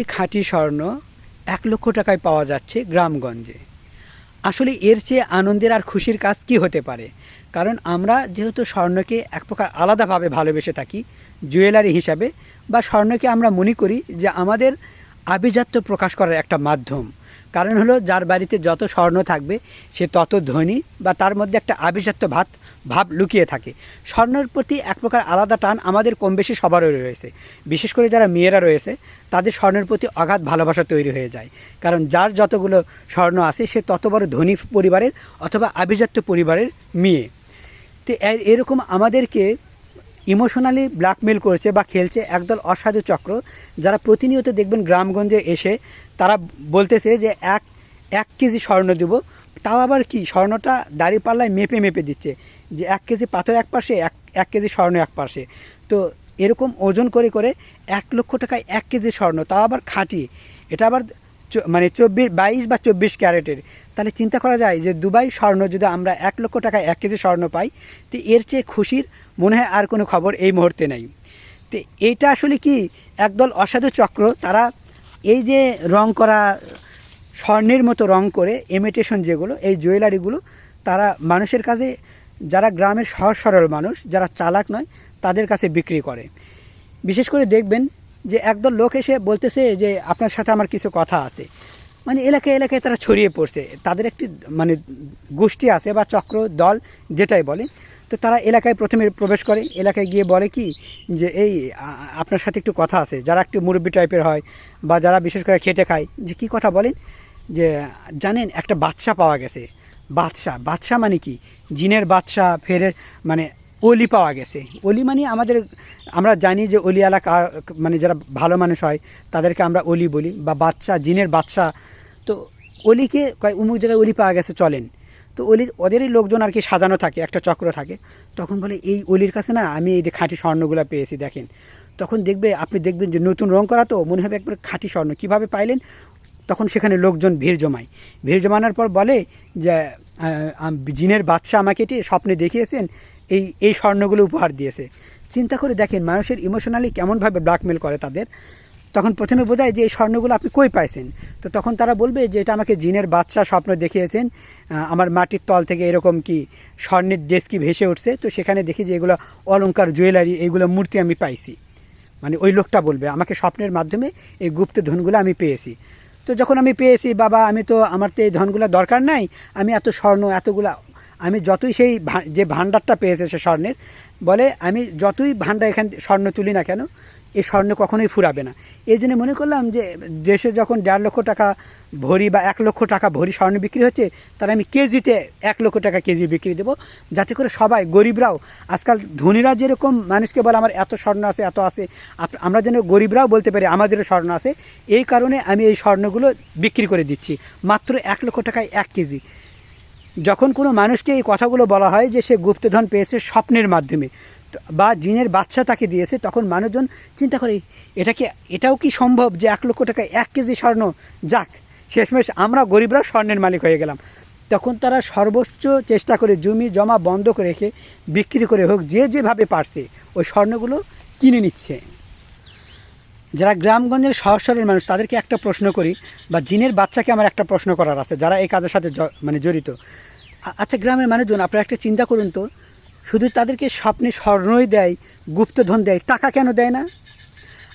প্রতি খাঁটি স্বর্ণ এক লক্ষ টাকায় পাওয়া যাচ্ছে গ্রামগঞ্জে। আসলে এর চেয়ে আনন্দের আর খুশির কাজ কি হতে পারে? কারণ আমরা যেহেতু স্বর্ণকে এক প্রকার আলাদাভাবে ভালোবেসে থাকি, জুয়েলারি হিসাবে, বা স্বর্ণকে আমরা মনে করি যে আমাদের আভিজাত্য প্রকাশ করার একটা মাধ্যম। কারণ হলো যার বাড়িতে যত স্বর্ণ থাকবে, সে তত ধনী বা তার মধ্যে একটা আভিজাত্য ভাত ভাব লুকিয়ে থাকে। স্বর্ণের প্রতি এক প্রকার আলাদা টান আমাদের কম বেশি সবারই রয়েছে। বিশেষ করে যারা মেয়েরা রয়েছে, তাদের স্বর্ণের প্রতি অগাধ ভালোবাসা তৈরি হয়ে যায়। কারণ যার যতগুলো স্বর্ণ আছে, সে তত বড় ধনী পরিবারের অথবা আভিজাত্য পরিবারের মেয়ে। তো এরকম আমাদেরকে ইমোশনালি ব্ল্যাকমেল করেছে বা খেলছে একদল অসাধু চক্র। যারা প্রতিনিয়ত দেখবেন গ্রামগঞ্জে এসে তারা বলতেছে যে এক এক কেজি স্বর্ণ দেবো। তাও আবার কি? স্বর্ণটা দাঁড়িপাল্লায় মেপে মেপে দিচ্ছে যে এক কেজি পাথর এক পাশে, এক এক কেজি স্বর্ণ এক পাশে। তো এরকম ওজন করে করে এক লক্ষ টাকায় এক কেজি স্বর্ণ, তাও আবার খাঁটি। এটা আবার মানে চব্বিশ, বাইশ বা চব্বিশ ক্যারেটের। তাহলে চিন্তা করা যায় যে দুবাই স্বর্ণ যদি আমরা এক লক্ষ টাকায় এক কেজি স্বর্ণ পাই, তো এর চেয়ে খুশির মনে হয় আর কোনো খবর এই মুহূর্তে নেই। তো এইটা আসলে কি একদল অসাধু চক্র? তারা এই যে রং করা, স্বর্ণের মতো রং করে ইমিটেশন যেগুলো, এই জুয়েলারিগুলো, তারা মানুষের কাছে, যারা গ্রামের সহজ সরল মানুষ, যারা চালাক নয়, তাদের কাছে বিক্রি করে। বিশেষ করে দেখবেন যে একদল লোক এসে বলতেছে যে আপনার সাথে আমার কিছু কথা আছে। মানে এলাকায় এলাকায় তারা ছড়িয়ে পড়ছে। তাদের একটি মানে গোষ্ঠী আছে বা চক্র, দল, যেটাই বলে। তো তারা এলাকায় প্রথমে প্রবেশ করে। এলাকায় গিয়ে বলে কি যে, এই আপনার সাথে একটু কথা আছে। যারা একটু মুরব্বী টাইপের হয় বা যারা বিশেষ করে খেটে খায়, যে কি কথা বলেন? যে, জানেন, একটা বাচ্চা পাওয়া গেছে। বাদশা বাদশা মানে কি? জিনের বাদশা ফের মানে অলি পাওয়া গেছে। অলি মানে আমাদের, আমরা জানি যে অলিয়ালা কার- মানে যারা ভালো মানুষ হয়, তাদেরকে আমরা অলি বলি বা বাচ্চা জিনের বাচ্চা তো অলিকে কয় অমুক জায়গায় অলি পাওয়া গেছে, চলেন। তো অলি ওদেরই লোকজন আর কি সাজানো থাকে, একটা চক্র থাকে। তখন বলে, এই অলির কাছে না, আমি এই যে খাঁটি স্বর্ণগুলো পেয়েছি, দেখেন। তখন দেখবে, আপনি দেখবেন যে নতুন রং করা তো, মনে হবে একবার খাঁটি স্বর্ণ। কীভাবে পাইলেন? তখন সেখানে লোকজন ভিড় জমায়। ভিড় জমানোর পর বলে যে জিনের বাদশা আমাকে এটি স্বপ্নে দেখিয়েছেন, এই এই স্বর্ণগুলো উপহার দিয়েছে। চিন্তা করে দেখেন মানুষের ইমোশনালি কেমনভাবে ব্ল্যাকমেল করে তাদের। তখন প্রথমে বোঝায় যে, এই স্বর্ণগুলো আপনি কই পাইছেন? তো তখন তারা বলবে যে, এটা আমাকে জিনের বাচ্চা স্বপ্ন দেখিয়েছেন আমার মাটির তল থেকে এরকম কি স্বর্ণের ডেস্কি ভেসে উঠছে? তো সেখানে দেখি যে, এগুলো অলংকার জুয়েলারি এইগুলো মূর্তি আমি পাইছি। মানে ওই লোকটা বলবে, আমাকে স্বপ্নের মাধ্যমে এই গুপ্ত ধনগুলো আমি পেয়েছি। তো যখন আমি পেয়েছি, বাবা, আমি তো, আমার তো এই ধনগুলো দরকার নাই, আমি এত স্বর্ণ, এতগুলা আমি যতই সেই যে ভাণ্ডারটা পেয়েছে সে স্বর্ণের, বলে আমি যতই ভাণ্ডার এখান স্বর্ণ তুলি না কেন এই স্বর্ণ কখনোই ফুরাবে না। এই জন্য মনে করলাম যে, দেশে যখন দেড় লক্ষ টাকা ভরি বা এক লক্ষ টাকা ভরি স্বর্ণ বিক্রি হচ্ছে, তাহলে আমি কেজিতে এক লক্ষ টাকা কেজি বিক্রি দেবো। যাতে করে সবাই, গরিবরাও, আজকাল ধনীরা যেরকম মানুষকে বলে, আমার এত স্বর্ণ আছে, এত আছে। আমরা যেন গরিবরাও বলতে পারি, আমাদেরও স্বর্ণ আছে। এই কারণে আমি এই স্বর্ণগুলো বিক্রি করে দিচ্ছি, মাত্র এক লক্ষ টাকায় এক কেজি। যখন কোনো মানুষকে এই কথাগুলো বলা হয় যে সে গুপ্তধন পেয়েছে স্বপ্নের মাধ্যমে বা জিনের বাচ্চা তাকে দিয়েছে, তখন মানুষজন চিন্তা করে, এটা কি, এটাও কি সম্ভব যে এক লক্ষ টাকা, এক কেজি স্বর্ণ? যাক, শেষমেশ আমরা গরিবরা স্বর্ণের মালিক হয়ে গেলাম। তখন তারা সর্বোচ্চ চেষ্টা করে জমি জমা বন্ধ করে রেখে বিক্রি করে হোক, যে যেভাবে পারছে, ওই স্বর্ণগুলো কিনে নিচ্ছে। যারা গ্রামগঞ্জের সহজ সরল মানুষ, তাদেরকে একটা প্রশ্ন করি, বা জিনের বাচ্চাকে আমার একটা প্রশ্ন করার আছে, যারা এই কাজের সাথে মানে জড়িত। আচ্ছা গ্রামের মানুষজন, আপনারা একটা চিন্তা করুন তো, শুধু তাদেরকে স্বপ্নে স্বর্ণই দেয়, গুপ্তধন দেয়, টাকা কেন দেয় না?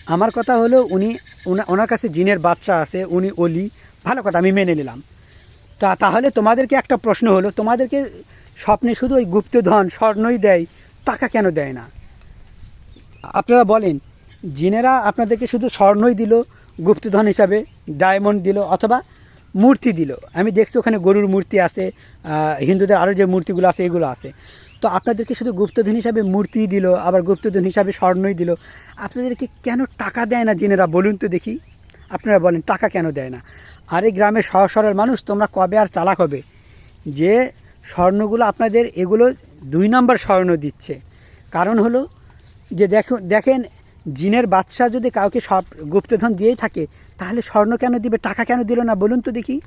আমার কথা হলো, উনি ওনা- ওনার কাছে জিনের বাচ্চা আছে, উনি অলি, ভালো কথা, আমি মেনে নিলাম। তা, তাহলে তোমাদেরকে একটা প্রশ্ন হলো, তোমাদেরকে স্বপ্নে শুধু ওই গুপ্তধন, স্বর্ণই দেয়, টাকা কেন দেয় না? আপনারা বলেন জিনেরা আপনাদেরকে শুধু স্বর্ণই দিল, গুপ্তধন হিসাবে ডায়মন্ড দিল অথবা মূর্তি দিল। আমি দেখছি ওখানে গরুর মূর্তি আছে হিন্দুদের আরও যে মূর্তিগুলো আছে, এগুলো আছে। তো আপনাদেরকে শুধু গুপ্তধন হিসাবে মূর্তি দিল, আবার গুপ্তধন হিসাবে স্বর্ণই দিল। আপনাদেরকে কেন টাকা দেয় না জিনেরা, বলুন তো দেখি। আপনারা বলেন, টাকা কেন দেয় না? আর এই গ্রামের সহজ সরল মানুষ, তোমরা কবে আর চালাক হবে? যে স্বর্ণগুলো আপনাদের, এগুলো দুই নম্বর স্বর্ণ দিচ্ছে। কারণ হলো যে দেখো, দেখেন জিনের বাদশা যদি কাউকে সব গুপ্তধন দিয়েই থাকে, তাহলে স্বর্ণ কেন দিবে, টাকা কেন দিল না, বলুন তো দেখি।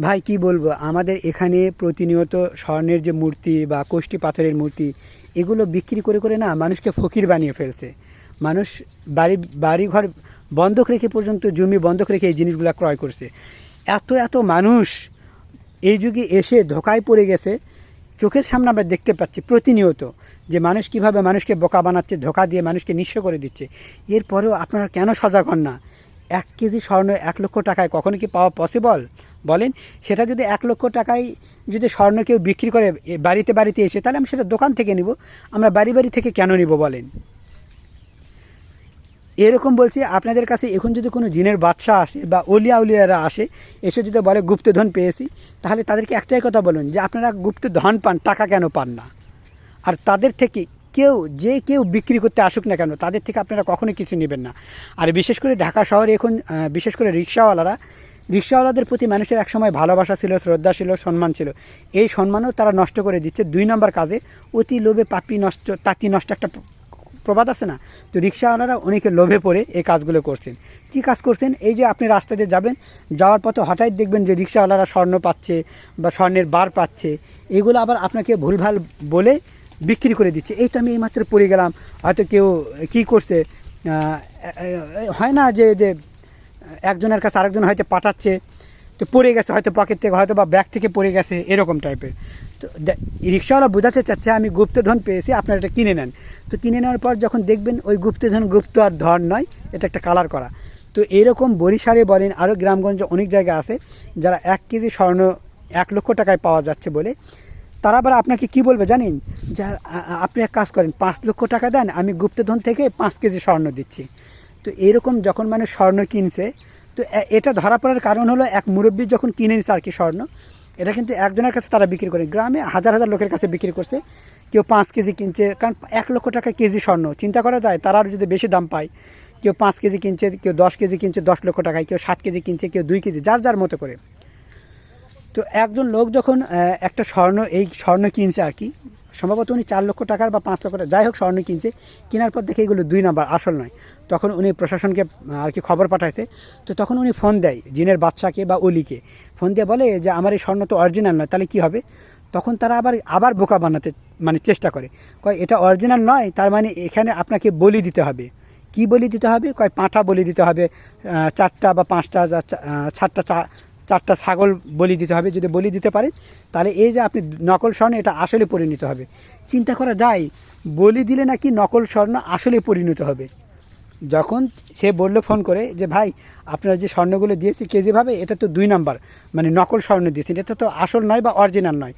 ভাই, কি বলব, আমাদের এখানে প্রতিনিয়ত স্বর্ণের যে মূর্তি বা কোষ্ঠী পাথরের মূর্তি, এগুলো বিক্রি করে করে না মানুষকে ফকির বানিয়ে ফেলছে। মানুষ বাড়ি বাড়ি ঘর বন্ধক রেখে পর্যন্ত, জমি বন্ধক রেখে এই জিনিসগুলো ক্রয় করছে। এত এত মানুষ এই যুগে এসে ধোকায় পড়ে গেছে, চোখের সামনে আমরা দেখতে পাচ্ছি প্রতিনিয়ত। যে মানুষ কীভাবে মানুষকে বোকা বানাচ্ছে, ধোকা দিয়ে মানুষকে নিঃস্ব করে দিচ্ছে, এরপরেও আপনারা কেন সজাগ হন না? এক কেজি স্বর্ণ এক লক্ষ টাকায় কখনো কি পাওয়া পসিবল বলেন, সেটা যদি এক লক্ষ টাকায় যদি স্বর্ণ কেউ বিক্রি করে বাড়িতে বাড়িতে এসে, তাহলে আমি সেটা দোকান থেকে নিব, আমরা বাড়ি বাড়ি থেকে কেন নিব বলেন? এরকম বলছি, আপনাদের কাছে এখন যদি কোনো জিনের বাদশা আসে বা অলিয়া উলিয়ারা আসে, এসে যদি বলে, গুপ্তধন পেয়েছি, তাহলে তাদেরকে একটাই কথা বলুন, যে আপনারা গুপ্তধন পান, টাকা কেন পান না? আর তাদের থেকে কেউ, যে কেউ বিক্রি করতে আসুক না কেন, তাদের থেকে আপনারা কখনোই কিছু নেবেন না। আর বিশেষ করে ঢাকা শহরে এখন বিশেষ করে রিক্সাওয়ালারা, রিক্সাওয়ালাদের প্রতি মানুষের একসময় ভালোবাসা ছিল, শ্রদ্ধা ছিল, সম্মান ছিল। এই সম্মানও তারা নষ্ট করে দিচ্ছে। দুই নম্বর কাজে অতি লোভে পাপি নষ্ট, তাঁতি নষ্ট একটা প্রবাদ আছে না? তো রিক্সাওয়ালারা অনেকে লোভে পড়ে এই কাজগুলো করছেন। কী কাজ করছেন? এই যে আপনি রাস্তা দিয়ে যাবেন, যাওয়ার পথে হঠাৎ দেখবেন যে রিক্সাওয়ালারা স্বর্ণ পাচ্ছে বা স্বর্ণের বার পাচ্ছে। এগুলো আবার আপনাকে ভুলভাল বলে বিক্রি করে দিচ্ছে। এই তো আমি এইমাত্র পড়ে গেলাম। হয়তো কেউ কী করছে হয় না যে যে একজনের কাছে আরেকজন হয়তো পাঠাচ্ছে, তো পড়ে গেছে, হয়তো পকেট থেকে, হয়তো বা ব্যাগ থেকে পড়ে গেছে, এরকম টাইপের। তো রিক্সাওয়ালা বোঝাতে চাচ্ছে, আমি গুপ্তধন পেয়েছি, আপনারা এটা কিনে নেন। তো কিনে নেওয়ার পর যখন দেখবেন ওই গুপ্তধন গুপ্ত আর ধন নয়, এটা একটা কালার করা। তো এরকম বরিশালে বলেন, আরও গ্রামগঞ্জে অনেক জায়গা আছে, যারা এক কেজি স্বর্ণ এক লক্ষ টাকায় পাওয়া যাচ্ছে বলে তারা আবার আপনাকে কি বলবে জানেন? যে আপনি এক কাজ করেন, পাঁচ লক্ষ টাকা দেন, আমি গুপ্তধন থেকে পাঁচ কেজি স্বর্ণ দিচ্ছি। তো এরকম যখন মানে স্বর্ণ কিনছে, তো এটা ধরা পড়ার কারণ হলো এক মুরব্বী যখন কিনে নিছে আর কি স্বর্ণ, এটা কিন্তু একজনের কাছে তারা বিক্রি করে। গ্রামে হাজার হাজার লোকের কাছে বিক্রি করছে, কেউ পাঁচ কেজি কিনছে, কারণ এক লক্ষ টাকা কেজি স্বর্ণ, চিন্তা করা যায়, তারা আরও যদি বেশি দাম পায়, কেউ পাঁচ কেজি কিনছে, কেউ দশ কেজি কিনছে, দশ লক্ষ টাকায়, কেউ সাত কেজি কিনছে, কেউ দুই কেজি, যার যার মতো করে। তো একজন লোক যখন একটা স্বর্ণ, এই স্বর্ণ কিনছে আর কি, সম্ভবত উনি চার লক্ষ টাকার বা পাঁচ লক্ষ টাকা যাই হোক স্বর্ণ কিনছে, কেনার পর দেখে এগুলো দুই নাম্বার, আসল নয়। তখন উনি প্রশাসনকে আর কি খবর পাঠাইছে। তো তখন উনি ফোন দেয়, জিনের বাচ্চাকে বা অলিকে। ফোন দিয়ে বলে যে, আমার এই স্বর্ণ তো অরিজিনাল নয়, তাহলে কী হবে? তখন তারা আবার আবার বোকা বানাতে মানে চেষ্টা করে। কয়, এটা অরিজিনাল নয়, তার মানে এখানে আপনাকে বলি দিতে হবে। কি বলি দিতে হবে? কয়, পাঁঠা বলি দিতে হবে চারটা বা পাঁচটা, যা চা- চারটা ছাগল বলি দিতে হবে, যদি বলি দিতে পারেন তাহলে এই যে আপনি নকল স্বর্ণ, এটা আসলে পরিণত হবে। চিন্তা করা যায়, বলি দিলে নাকি নকল স্বর্ণ আসলে পরিণত হবে? যখন সে বলল, ফোন করে যে, ভাই, আপনার যে স্বর্ণগুলো দিয়েছি কেজিভাবে এটা তো দুই নাম্বার মানে নকল স্বর্ণ দিয়েছেন, এটা তো আসল নয় বা অরিজিনাল নয়।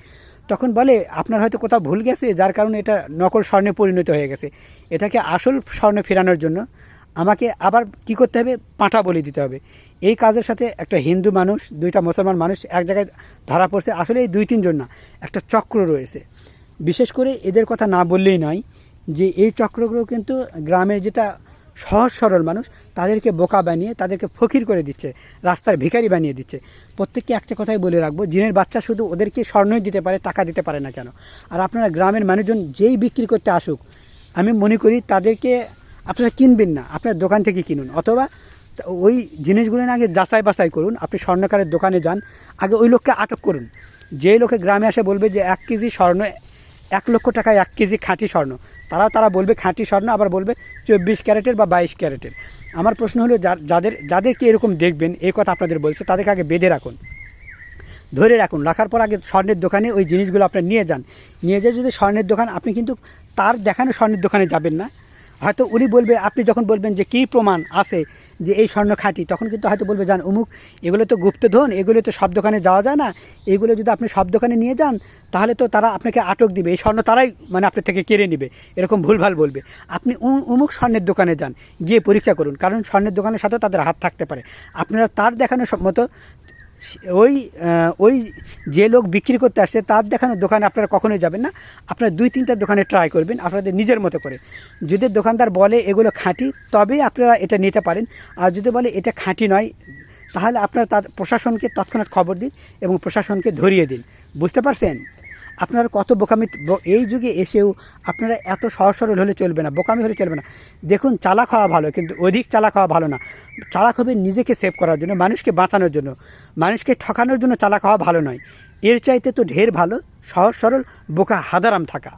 তখন বলে, আপনার হয়তো কোথাও ভুল গেছে, যার কারণে এটা নকল স্বর্ণে পরিণত হয়ে গেছে। এটাকে আসল স্বর্ণ ফেরানোর জন্য আমাকে আবার কি করতে হবে? পাঁঠা বলি দিতে হবে। এই কাজের সাথে একটা হিন্দু মানুষ, দুইটা মুসলমান মানুষ এক জায়গায় ধরা পড়ছে। আসলে এই দুই, তিনজন না, একটা চক্র রয়েছে। বিশেষ করে এদের কথা না বললেই নয় যে এই চক্রগুলো কিন্তু গ্রামের যেটা সহজ সরল মানুষ, তাদেরকে বোকা বানিয়ে, তাদেরকে ফকির করে দিচ্ছে, রাস্তার ভিখারি বানিয়ে দিচ্ছে। প্রত্যেককে একটা কথাই বলে রাখব, জিনের বাচ্চা শুধু ওদেরকে স্বর্ণই দিতে পারে, টাকা দিতে পারে না কেন? আর আপনারা গ্রামের মানুষজন যেই বিক্রি করতে আসুক, আমি মনে করি তাদেরকে আপনারা কিনবেন না, আপনার দোকান থেকে কিনুন। অথবা ওই জিনিসগুলো আগে যাচাই বাছাই করুন, আপনি স্বর্ণকারের দোকানে যান, আগে ওই লোককে আটক করুন। যে লোকে গ্রামে আসে বলবে যে, এক কেজি স্বর্ণ, এক লক্ষ টাকায় এক কেজি খাঁটি স্বর্ণ। তারাও তারা বলবে খাঁটি স্বর্ণ, আবার বলবে চব্বিশ ক্যারেটের বা বাইশ ক্যারেটের। আমার প্রশ্ন হলো যাদের, যাদেরকে এরকম দেখবেন, এই কথা আপনাদের বলছে, তাদেরকে আগে বেঁধে রাখুন। ধরে রাখুন, রাখার পর আগে স্বর্ণের দোকানে ওই জিনিসগুলো আপনি নিয়ে যান। নিয়ে যেয়ে যদি স্বর্ণের দোকান, আপনি কিন্তু তার দেখানো স্বর্ণের দোকানে যাবেন না। হয়তো উনি বলবে, আপনি যখন বলবেন যে কী প্রমাণ আছে যে এই স্বর্ণ খাঁটি, তখন কিন্তু হয়তো বলবে যান অমুক, এগুলো তো গুপ্তধন, এগুলো তো সব দোকানে যাওয়া যায় না, এগুলো যদি আপনি সব দোকানে নিয়ে যান, তাহলে তো তারা আপনাকে আটক দিবে, এই স্বর্ণ তারাই মানে আপনার থেকে কেড়ে নেবে। এরকম ভুলভাল বলবে। আপনি অমুক স্বর্ণের দোকানে যান, গিয়ে পরীক্ষা করুন, কারণ স্বর্ণের দোকানের সাথেও তাদের হাত থাকতে পারে। আপনারা তার দেখানো মতো ওই ওই যে লোক বিক্রি করতে আসছে, তার দেখানো দোকানে আপনারা কখনোই যাবেন না। আপনারা দুই, তিনটা দোকানে ট্রাই করবেন, আপনাদের নিজের মতো করে। যদি দোকানদার বলে এগুলো খাঁটি, তবেই আপনারা এটা নিতে পারেন। আর যদি বলে এটা খাঁটি নয়, তাহলে আপনারা তার প্রশাসনকে তৎক্ষণাৎ খবর দিন এবং প্রশাসনকে ধরিয়ে দিন। বুঝতে পারছেন? আপনারা কত বোকামি এই যুগে এসেও আপনারা এত সহজ সরল হলে চলবে না, বোকামি হলে চলবে না। দেখুন, চালাক হওয়া ভালো, কিন্তু অধিক চালাক হওয়া ভালো না। চালাক হবে নিজেকে সেভ করার জন্য, মানুষকে বাঁচানোর জন্য। মানুষকে ঠকানোর জন্য চালাক হওয়া ভালো নয়। এর চাইতে তো ঢের ভালো সহজ সরল বোকা হাদারাম থাকা।